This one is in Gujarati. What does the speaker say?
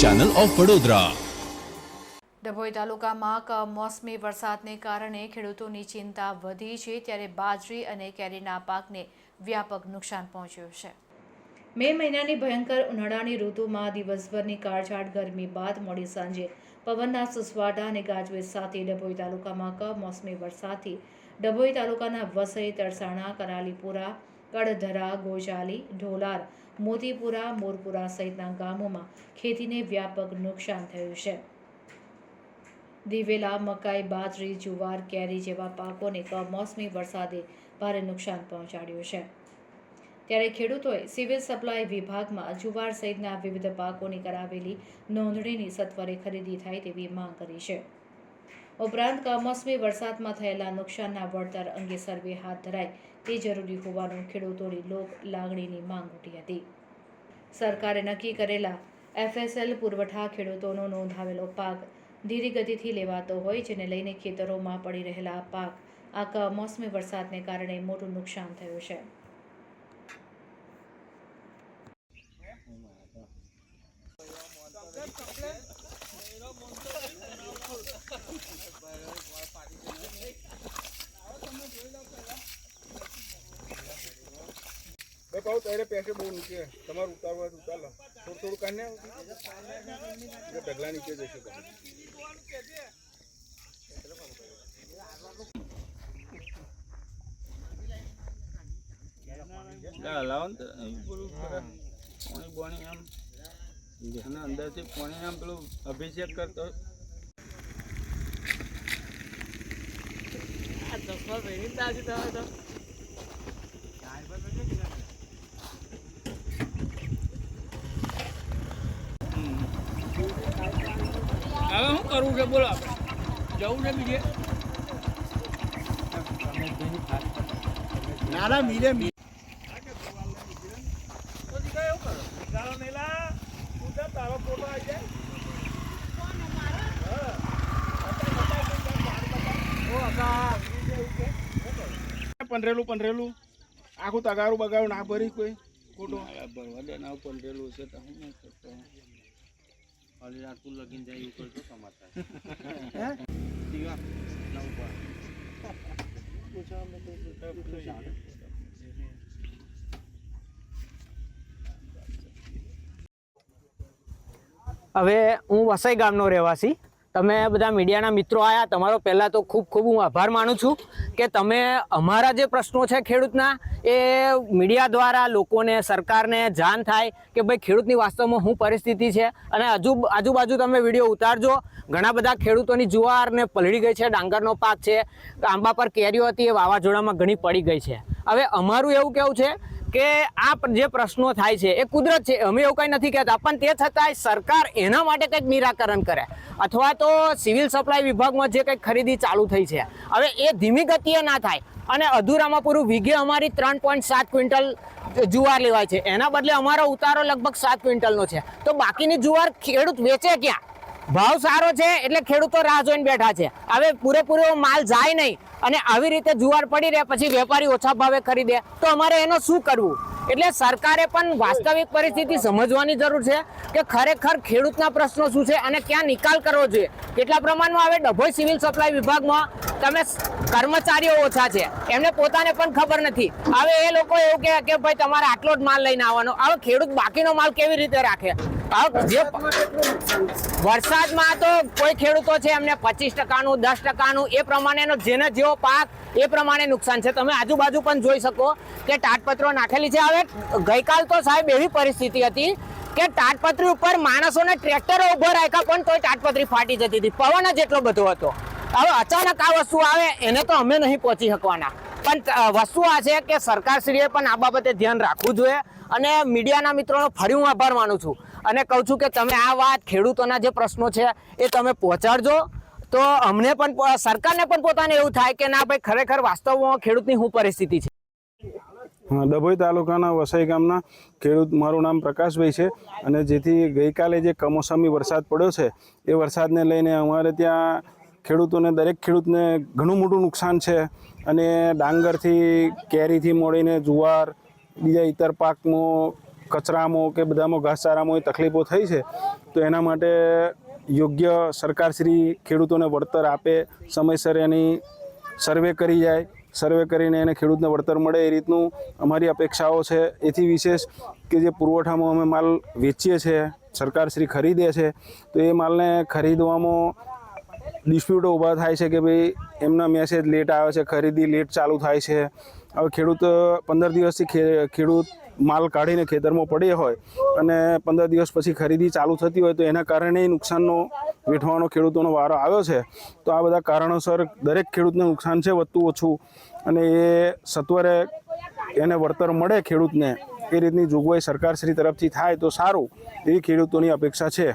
ચેનલ ઓફ વડોદરા ડભોઈ તાલુકામાં કમોસમી વરસાદને કારણે ખેડૂતોની ચિંતા વધી છે ત્યારે બાજરી અને કેરીના પાકને વ્યાપક નુકસાન પહોંચ્યું છે. મે મહિનાની ભયંકર ઉનાળાની ઋતુમાં દિવસભરની કાળઝાળ ગરમી બાદ મોડી સાંજે પવનના સુસવાટા અને ગાજવીજ સાથે ડભોઈ તાલુકામાં કમોસમી વરસાદથી ડભોઈ તાલુકાના વસઈ તરસાણા કરાલીપુરા કડધરા, ગોજાલી, ઢોલાર, મોતીપુરા, મોરપુરા સહિતના ગામોમાં ખેતીને વ્યાપક નુકસાન થયું છે. દિવેલા, મકાઈ, બાજરી, જુવાર, કેરી જેવા પાકોને કમોસમી વરસાદે ભારે નુકસાન પહોંચાડ્યું છે. ત્યારે ખેડૂતોએ સિવિલ સપ્લાય વિભાગમાં જુવાર સહિતના વિવિધ પાકોની કરાવેલી નોંધણીની સત્વરે ખરીદી થાય તેવી માંગ કરી છે. ઉપરાંત કમોસમી વરસાદમાં થયેલા નુકસાનના વળતર અંગે સર્વે હાથ ધરાય. તે જરૂરી હોવાનું ખેડૂતોની લોક લાગણીની માંગ ઉઠી હતી. સરકારે નક્કી કરેલા એફએસએલ પુરવઠા ખેડૂતોનો નોંધાવેલો પાક ધીરી ગતિથી લેવાતો હોય, જેને લઈને ખેતરોમાં પડી રહેલા પાક આ કમોસમી વરસાદને કારણે મોટું નુકસાન થયું છે. બે ત્યારે પૈસે બહુ નીચે. તમારું ઉતારવા તો ઉતાર લો. થોડું થોડું કાઢને. એટલે ઢગલા નીચે જશે તમે તો. અંદરથી પાણી આમ પેલું અભિષેક કરતો હવે શું કરવું છે બોલો આપણે. જવું છે બીજે? ના ના મીરે મીરે પંદરેલું પંદરેલું. આખું તગારું બગાડું ના ભરી કોઈ ખોટું. ભરવા દે ના પંડરેલું છે તો હું ખાલી લગીન જાય એવું કરતો કમાતા હવે હું વસાઈ ગામનો રહેવાસી. તમે બધા મીડિયાના મિત્રો આવ્યા તમારો પહેલાં તો ખૂબ ખૂબ હું આભાર માનું છું કે તમે અમારા જે પ્રશ્નો છે ખેડૂતના, એ મીડિયા દ્વારા લોકોને, સરકારને જાણ થાય કે ભાઈ ખેડૂતની વાસ્તવમાં શું પરિસ્થિતિ છે અને હજુ આજુબાજુ તમે વીડિયો ઉતારજો. ઘણા બધા ખેડૂતોની જુવાર ને પલળી ગઈ છે, ડાંગરનો પાક છે, આંબા પર કેરીઓ હતી, એ વાવાઝોડામાં ઘણી પડી ગઈ છે. હવે અમારું એવું કેવું છે કે આ જે પ્રશ્નો થાય છે, એ કુદરત છે, અમે એવું કંઈ નથી કહેતા, પણ તે છતાંય સરકાર એના માટે કંઈક નિરાકરણ કરે. અથવા તો સિવિલ સપ્લાય વિભાગમાં જે કંઈક ખરીદી ચાલુ થઈ છે. હવે એ ધીમી ગતિએ ના થાય. અને અધૂરામાં પૂરું વીઘે અમારી ત્રણ પોઈન્ટ સાત ક્વિન્ટલ જુવાર લેવાય છે. એના બદલે અમારો ઉતારો લગભગ સાત ક્વિન્ટલનો છે. તો બાકીની જુવાર ખેડૂત વેચે ક્યાં? ભાવ સારો છે, એટલે ખેડૂતો રાહ જોઈને બેઠા છે. હવે પૂરેપૂરો માલ જાય નહીં. અને આવી રીતે જુવાર પડી રહે, પછી વેપારી ઓછા ભાવે ખરીદે, તો અમારે એનો શું કરવું? એટલે સરકારે પણ વાસ્તવિક પરિસ્થિતિ સમજવાની જરૂર છે કે ખરેખર ખેડૂતના પ્રશ્નો શું છે અને ક્યાં નિકાલ કરવો જોઈએ. કેટલા પ્રમાણમાં હવે ડભોઈ સિવિલ સપ્લાય વિભાગમાં તમે કર્મચારીઓ ઓછા છે. એમને પોતાને પણ ખબર નથી. હવે એ લોકો એવું કહે કે ભાઈ તમારે આટલો જ માલ લઈને આવવાનો. હવે ખેડૂત બાકીનો માલ કેવી રીતે રાખે? જે વરસાદમાં તો કોઈ ખેડૂતો છે એમને પચીસ ટકાનું, દસ ટકાનું, એ પ્રમાણેનો જેને જેવો પાક, એ પ્રમાણે નુકસાન છે. તમે આજુબાજુ પણ જોઈ શકો કે તાટપત્રો નાખેલી છે. હવે ગઈકાલ તો સાહેબ એવી પરિસ્થિતિ હતી કે તાટપત્રી ઉપર માણસોને ટ્રેક્ટરો ઊભો રાખ્યા પણ તોય તાટપત્રી ફાટી જતી હતી. પવન જ એટલો બધો હતો. હવે અચાનક આ વસ્તુ આવે, એને તો અમે નહીં પહોંચી શકવાના. પણ વસ્તુ આ છે કે સરકારશ્રીએ પણ આ બાબતે ધ્યાન રાખવું જોઈએ અને મીડિયાના મિત્રોનો ફરી હું આભાર માનું છું. અને કહું છું કે તમે આ વાત ખેડૂતોના જે પ્રશ્નો છે એ તમે પહોંચાડજો. તો અમને પણ સરકારને પણ પોતાને એવું થાય કે ના ભાઈ, ખરેખર વાસ્તવમાં ખેડૂતની શું પરિસ્થિતિ છે? ડભોઈ તાલુકાના વસઈ ગામના ખેડૂત મારું નામ પ્રકાશભાઈ છે. અને જેથી ગઈકાલે જે કમોસમી વરસાદ પડ્યો છે, એ વરસાદને લઈને અમારે ત્યાં ખેડૂતોને દરેક ખેડૂતને ઘણું મોટું નુકસાન છે. અને ડાંગરથી, કેરીથી મોડીને જુવાર, બીજા ઇતર પાકમાં, કચરામાં કે બધામાં ઘાસચારામાં એ તકલીફો થઈ છે. તો એના માટે યોગ્ય સરકારશ્રી ખેડૂતોને વળતર આપે, સમયસર એની સર્વે કરી જાય. સર્વે કરીને એને ખેડૂતને વળતર મળે એ રીતનું અમારી અપેક્ષાઓ છે. એથી વિશેષ કે જે પુરવઠામાં અમે માલ વેચીએ છીએ સરકારશ્રી ખરીદે છે, તો એ માલને ખરીદવામાં ડિસ્પ્યુટો ઊભા થાય છે કે ભાઈ એમના મેસેજ લેટ આવે છે, ખરીદી લેટ ચાલુ થાય છે. હવે ખેડૂત પંદર દિવસથી ખેડૂત માલ કાઢીને ખેતરમાં પડે હોય અને પંદર દિવસ પછી ખરીદી ચાલુ થતી હોય તો એના કારણે નુકસાનનો, વેઠવાનો ખેડૂતોનો વારો આવ્યો છે. તો આ બધા કારણોસર દરેક ખેડૂતને નુકસાન છે, વધતું ઓછું. અને એ સત્વરે એને વળતર મળે ખેડૂતને, એ રીતની જોગવાઈ સરકારશ્રી તરફથી થાય તો સારું, એવી ખેડૂતોની અપેક્ષા છે.